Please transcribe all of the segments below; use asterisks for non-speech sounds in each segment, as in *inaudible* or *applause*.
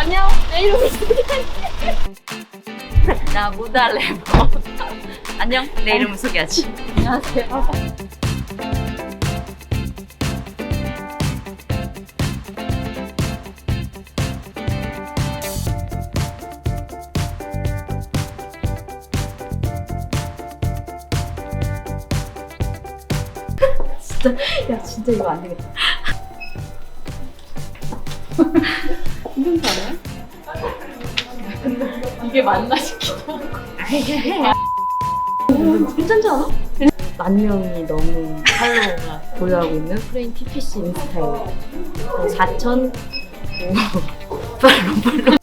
안녕. 내 이름은 나보다 래퍼. 안녕, 내 이름은 소개하지. 안녕하세요. 진짜 야 진짜 이거 안 되겠다. 서른 살에? 이게 맞나 싶기도 하고. 어, 괜찮지 않아? 만 명이 너무 팔로우가 보유하고 있는 그러니까 프레임 PPC 인스타에 4천 5 8 0 8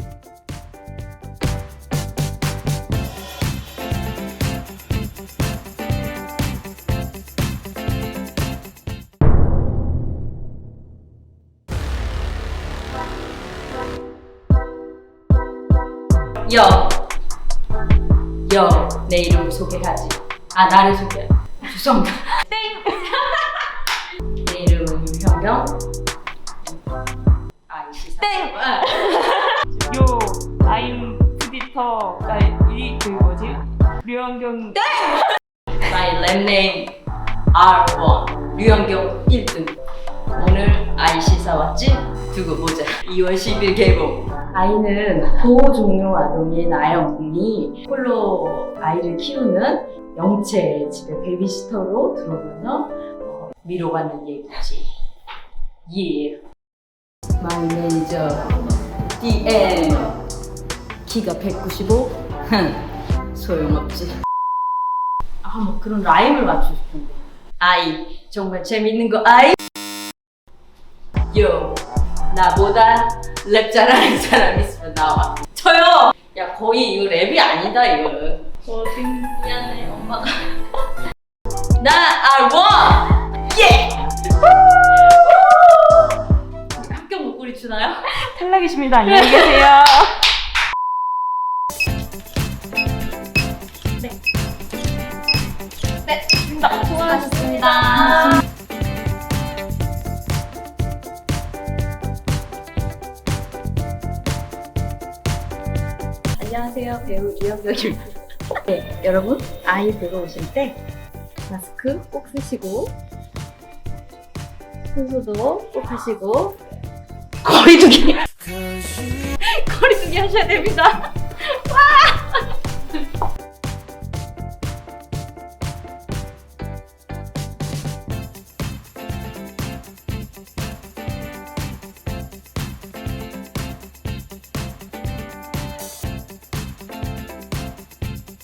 여. 여. 내 이름을 소개하지. 아, 나를 소개. 죄송합니다. 땡! *laughs* 내 이름은 유현경. 아, 이시사. 땡! 요 아임 푸디터 나이그 뭐지 류현경 My lab name R1. 류현경 1등. 오늘 아이 시사 왔지? 두고 보자. 2월 10일 개봉. 아이는 보호 종료 아동인 아영군이 홀로 아이를 키우는 영채 집에 베이비시터로 들어오면서 어, 미뤄받는 얘기지. 예. 마이 매니저 DM 키가 195? 흥 소용없지. 아, 뭐 그런 라임을 맞추고 싶은데. 아이, 정말 재밌는 거 아이? 요, 나보다 랩 잘하는 사람 있으면 나와. 저요! 야, 거의 이거 랩이 아니다, 이거. 어딘 미안해, 엄마가. *laughs* 나 R1! 예! 합격 목걸이 주나요? 탈락이십니다 안녕히 계세요 *laughs* 수고하셨습니다. 안녕하세요 배우 유영경입니다. 네, 여러분 아이 보러 오실 때 마스크 꼭 쓰시고 순소도 꼭 하시고 거리두기. *laughs* 거리두기 하셔야 됩니다.